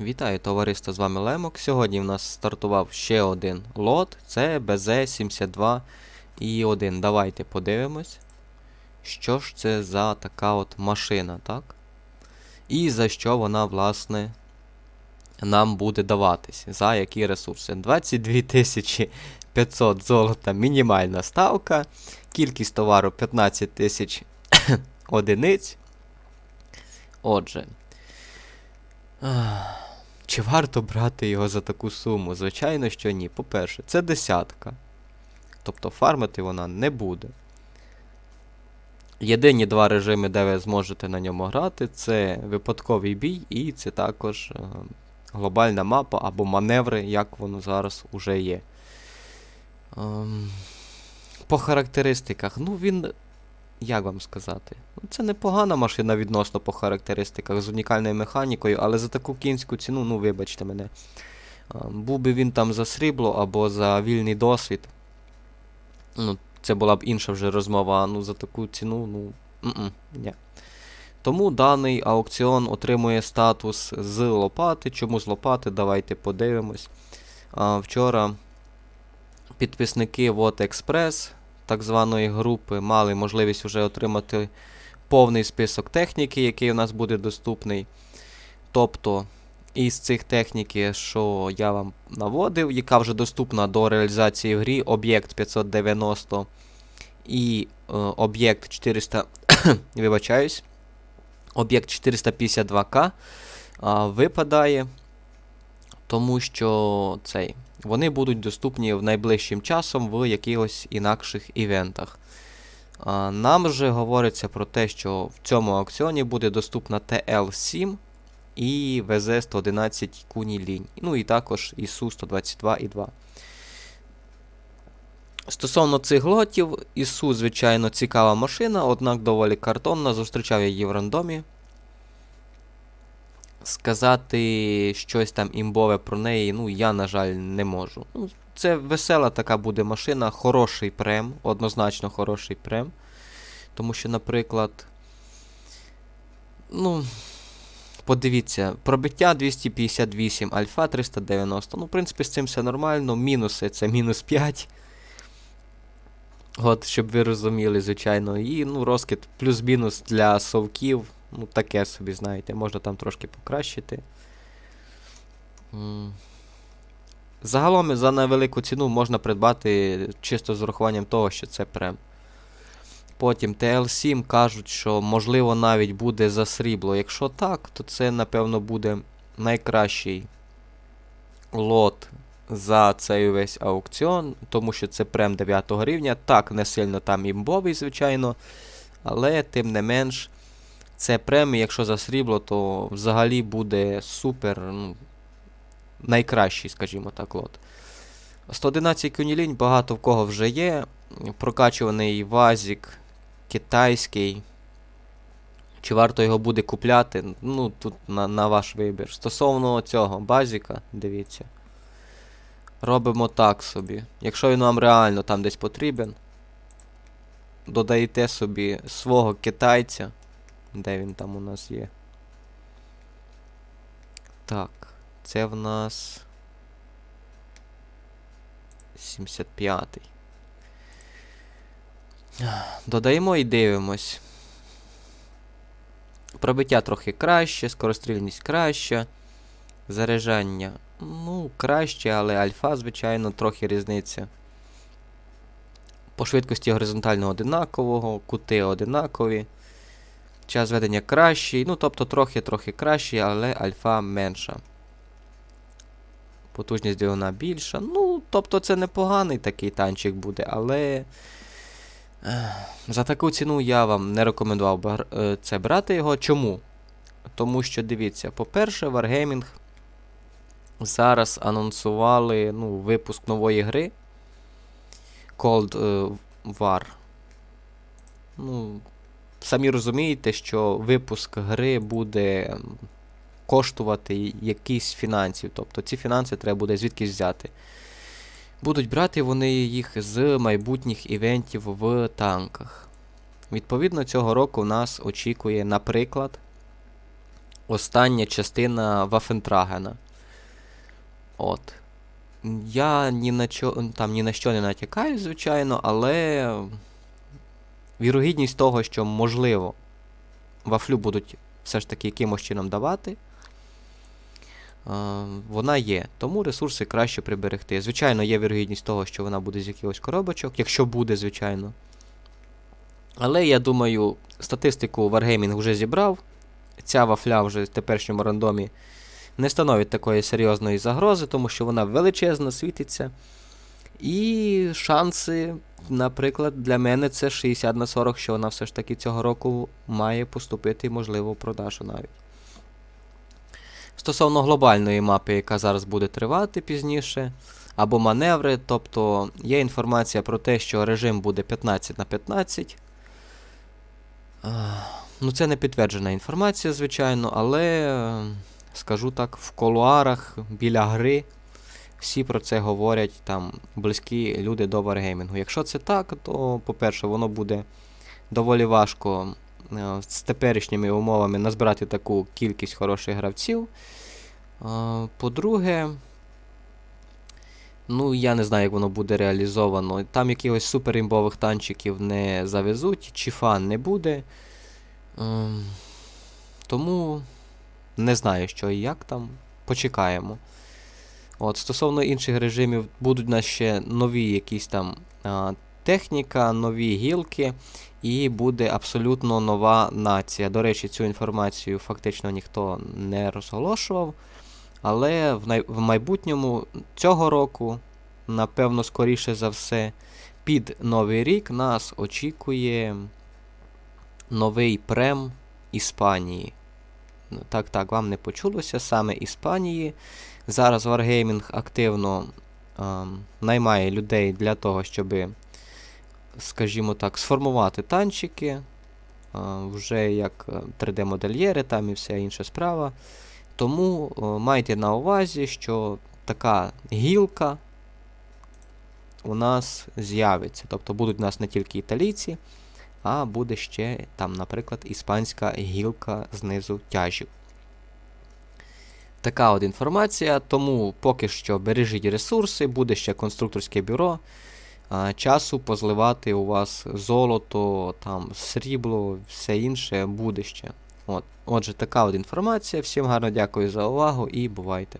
Вітаю товариство, з вами Лемок. Сьогодні в нас стартував ще один лот. Це БЗ-72 і 1. Давайте подивимось, що ж це за така от машина, так? І за що вона, власне, нам буде даватись. За які ресурси. 22 тисячі 500 золота мінімальна ставка. Кількість товару 15 тисяч одиниць. Отже. ах, Чи варто брати його за таку суму? Звичайно, що ні. По-перше, це десятка. Тобто фармити вона не буде. Єдині два режими, де ви зможете на ньому грати, це випадковий бій, і це також е, глобальна мапа або маневри, як воно зараз уже є. Ем, по характеристиках, ну він. Як вам сказати? Ну, Це непогана машина відносно по характеристиках з унікальною механікою, але за таку кінську ціну, ну вибачте мене. Був би він там за срібло або за вільний досвід. Ну, це була б інша вже розмова, ну за таку ціну, ну. ні. Тому даний аукціон отримує статус з лопати. Чому з лопати? Давайте подивимось. А, вчора підписники Вот Експрес так званої групи мали можливість вже отримати повний список техніки, який у нас буде доступний. Тобто, із цих техніки, що я вам наводив, яка вже доступна до реалізації в грі, об'єкт 590 і е, об'єкт 400. вибачаюсь, об'єкт 452К а, випадає, тому що цей. Вони будуть доступні в найближчим часом в якихось інакших івентах. Нам же говориться про те, що в цьому аукціоні буде доступна TL7 і ВЗ-111 Куні Лінь. Ну і також ісу 122 і 2. Стосовно цих лотів, ісу, звичайно, цікава машина, однак доволі картонна. Зустрічав її в рандомі. Сказати щось там імбове про неї, ну, я, на жаль, не можу. Ну, це весела така буде машина, хороший прем, однозначно хороший прем. Тому що, наприклад, ну, подивіться, пробиття 258, альфа 390. Ну, в принципі, з цим все нормально. Мінуси це мінус 5. От, щоб ви розуміли, звичайно. І ну, розкид плюс-мінус для совків. Ну, таке собі, знаєте, можна там трошки покращити. Загалом за невелику ціну можна придбати чисто з урахуванням того, що це прем. Потім TL7 кажуть, що можливо навіть буде за срібло. Якщо так, то це, напевно, буде найкращий лот за цей весь аукціон, тому що це прем 9 рівня. Так, не сильно там імбовий, звичайно. Але тим не менш, це премія, якщо за срібло, то взагалі буде супер. ну, Найкращий, скажімо так, лот. 111 кюнілінь багато в кого вже є. Прокачуваний вазік китайський. Чи варто його буде купляти? Ну, тут на, на ваш вибір. Стосовно цього базіка, дивіться. Робимо так собі. Якщо він вам реально там десь потрібен, додаєте собі свого китайця. Де він там у нас є? Так, це в нас 75-й. Додаємо і дивимось. Пробиття трохи краще, скорострільність краща. Заряджання. Ну, краще, але альфа, звичайно, трохи різниця. По швидкості горизонтально одинакового, кути одинакові. Час ведення кращий. Ну, тобто трохи-трохи кращий, але альфа менша. Потужність двигуна більша. Ну, тобто це непоганий такий танчик буде, але. За таку ціну я вам не рекомендував е, це брати його. Чому? Тому що, дивіться, по-перше, Wargaming зараз анонсували ну, випуск нової гри Cold е, War. Ну, самі розумієте, що випуск гри буде коштувати якісь фінансів. Тобто ці фінанси треба буде звідкись взяти. Будуть брати вони їх з майбутніх івентів в танках. Відповідно, цього року нас очікує, наприклад, остання частина Вафентрагена. От. Я ні на, чо, там, ні на що не натякаю, звичайно, але вірогідність того, що можливо вафлю будуть все ж таки якимось чином давати, е, вона є. Тому ресурси краще приберегти. Звичайно, є вірогідність того, що вона буде з якихось коробочок, якщо буде, звичайно. Але я думаю, статистику Wargaming вже зібрав. Ця вафля вже в теперішньому рандомі не становить такої серйозної загрози, тому що вона величезна, світиться. І шанси, наприклад, для мене це 60 на 40, що вона все ж таки цього року має поступити, можливо, в продажу навіть. Стосовно глобальної мапи, яка зараз буде тривати пізніше, або маневри, тобто є інформація про те, що режим буде 15 на 15. Ну, це не підтверджена інформація, звичайно, але е, скажу так, в колуарах біля гри всі про це говорять там близькі люди до варгеймінгу. Якщо це так, то, по-перше, воно буде доволі важко е, з теперішніми умовами назбирати таку кількість хороших гравців. По-друге, ну я не знаю, як воно буде реалізовано. Там якихось суперімбових танчиків не завезуть, чи фан не буде. Ем, Тому не знаю, що і як там. Почекаємо. От, Стосовно інших режимів, будуть у нас ще нові якісь там а, техніка, нові гілки, і буде абсолютно нова нація. До речі, цю інформацію фактично ніхто не розголошував. Але в, най... в майбутньому цього року, напевно, скоріше за все, під Новий рік нас очікує новий прем Іспанії. Так, так, вам не почулося, саме Іспанії. Зараз Wargaming активно ем, наймає людей для того, щоб, скажімо так, сформувати танчики. Е, вже як 3D-модельєри там і вся інша справа. Тому е, майте на увазі, що така гілка у нас з'явиться. Тобто будуть у нас не тільки італійці, а буде ще там, наприклад, іспанська гілка знизу тяжів. Така от інформація, тому поки що бережіть ресурси, буде ще конструкторське бюро. Часу позливати у вас золото, там, срібло, все інше буде ще. От. Отже, така от інформація. Всім гарно дякую за увагу і бувайте!